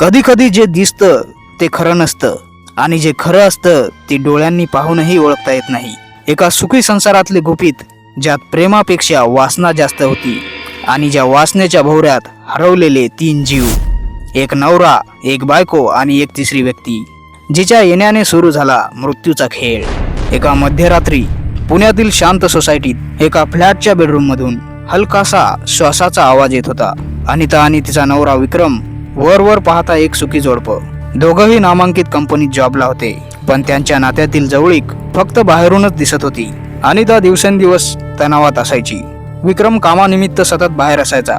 कधी कधी जे दिसतं ते खरं नसतं. आणि जे खरं असतं ते डोळ्यांनी पाहूनही ओळखता येत नाही. एका सुखी संसारातले गुपित ज्यात प्रेमापेक्षा वासना जास्त होती आणि ज्या वासनेच्या भोवऱ्यात हरवलेले तीन जीव एक नवरा एक बायको आणि एक तिसरी व्यक्ती जिच्या येण्याने सुरू झाला मृत्यूचा खेळ. एका मध्यरात्री पुण्यातील शांत सोसायटीत एका फ्लॅटच्या बेडरूममधून हलकासा श्वासाचा आवाज येत होता. अनिता आणि तिचा नवरा विक्रम वर वर पाहता एक सुखी जोडपं. दोघंही नामांकित कंपनीत जॉबला होते. पण त्यांच्या नात्यातील जवळीक फक्त बाहेरूनच दिसत होती. अनिता दिवसेंदिवस तणावात असायची. विक्रम कामानिमित्त सतत बाहेर असायचा.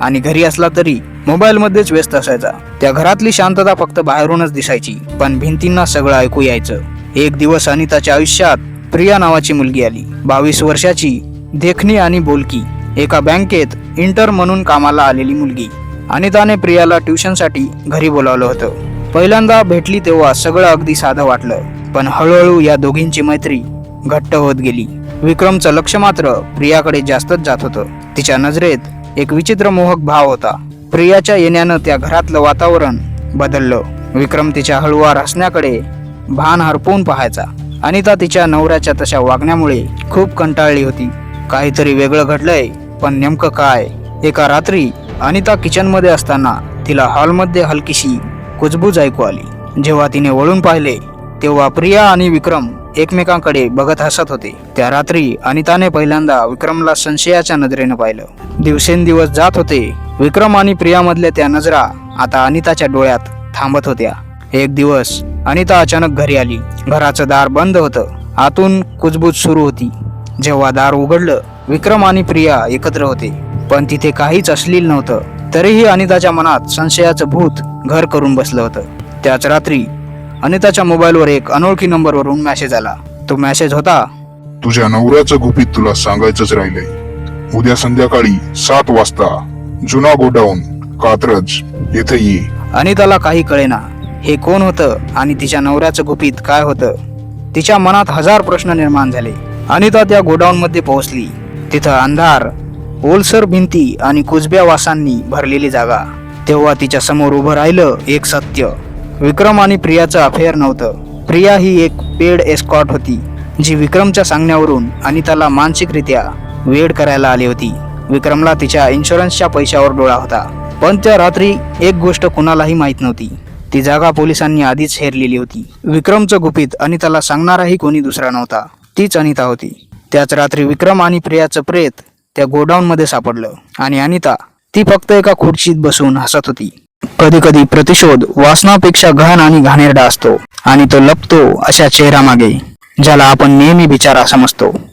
आणि घरी असला तरी मोबाईलमध्येच व्यस्त असायचा. त्या घरातली शांतता फक्त बाहेरूनच दिसायची. पण भिंतींना सगळं ऐकू यायचं. एक दिवस अनिताच्या आयुष्यात प्रिया नावाची मुलगी आली. बावीस वर्षाची देखणी आणि बोलकी. एका बँकेत इंटर म्हणून कामाला आलेली मुलगी. अनिताने प्रियाला ट्युशनसाठी घरी बोलावलं होतं. पहिल्यांदा भेटली तेव्हा सगळं अगदी साधं वाटलं पण हळूहळू या दोघींची मैत्री घट्ट होत गेली. विक्रमचं लक्ष मात्र प्रियाकडे जास्तच जात होतं. तिच्या नजरेत एक विचित्र मोहक भाव होता. प्रियाच्या येण्यानं त्या घरातलं वातावरण बदललं. विक्रम तिच्या हळुवार हसण्याकडे भान हरपून पाहायचा. अनिता तिच्या नवऱ्याच्या तशा वागण्यामुळे खूप कंटाळली होती. काहीतरी वेगळं घडलंय पण नेमकं काय? एका रात्री अनिता किचनमध्ये असताना तिला हॉलमध्ये हलकीशी कुजबूज ऐकू आली. जेव्हा तिने वळून पाहिले तेव्हा प्रिया आणि विक्रम एकमेकांकडे बघत हसत होते. त्या रात्री अनिताने पहिल्यांदा विक्रमला संशयाच्या नजरेनं पाहिलं. दिवसेंदिवस जात होते. विक्रम आणि प्रियामधल्या त्या नजरा आता अनिताच्या डोळ्यात थांबत होत्या. एक दिवस अनिता अचानक घरी आली. घराचं दार बंद होतं. आतून कुजबूज सुरू होती. जेव्हा दार उघडलं विक्रम आणि प्रिया एकत्र होते. पण तिथे काहीच अश्लील नव्हतं. तरीही अनिताच्या मनात संशयाचं भूत घर करून बसलं होतं. त्याच रात्री अनिताच्या मोबाईलवर एक अनोळखी नंबरवरून मेसेज आला. तो मेसेज होता तुझ्या नवऱ्याचं गुपित तुला सांगायचंच राहिलंय. उद्या संध्याकाळी सात वाजता जुना गोडाऊन कात्रज येथे ये. अनिताला काही कळेना. हे कोण होतं आणि तिच्या नवऱ्याचं गुपित काय होतं? तिच्या मनात हजार प्रश्न निर्माण झाले. अनिता त्या गोडाऊनमध्ये पोहोचली. तिथं अंधार ओलसर भिंती आणि कुजब्या वासांनी भरलेली जागा. तेव्हा तिच्या समोर उभं राहिलं एक सत्य. विक्रम आणि प्रियाचं अफेअर नव्हतं. प्रिया ही एक पेड एस्कॉट होती जी विक्रमच्या सांगण्यावरून अनिताला मानसिकरित्या वेड करायला आली होती. विक्रमला तिच्या इन्शुरन्सच्या पैशावर डोळा होता पण त्या रात्री एक गोष्ट कुणालाही माहीत नव्हती. ती जागा पोलिसांनी आधीच हेरलेली होती. विक्रमचं गुपित अनिताला सांगणाराही कोणी दुसरा नव्हता. तीच अनिता होती. त्याच रात्री विक्रम आणि प्रियाचं प्रेत त्या गोडाऊनमध्ये सापडलं. आणि अनिता ती फक्त एका खुर्चीत बसून हसत होती. कधी कधी प्रतिशोध वासनापेक्षा घाण आणि घाणेरडा असतो. आणि तो लपतो अशा चेहऱ्यामागे ज्याला आपण नेहमी बिचारा समजतो.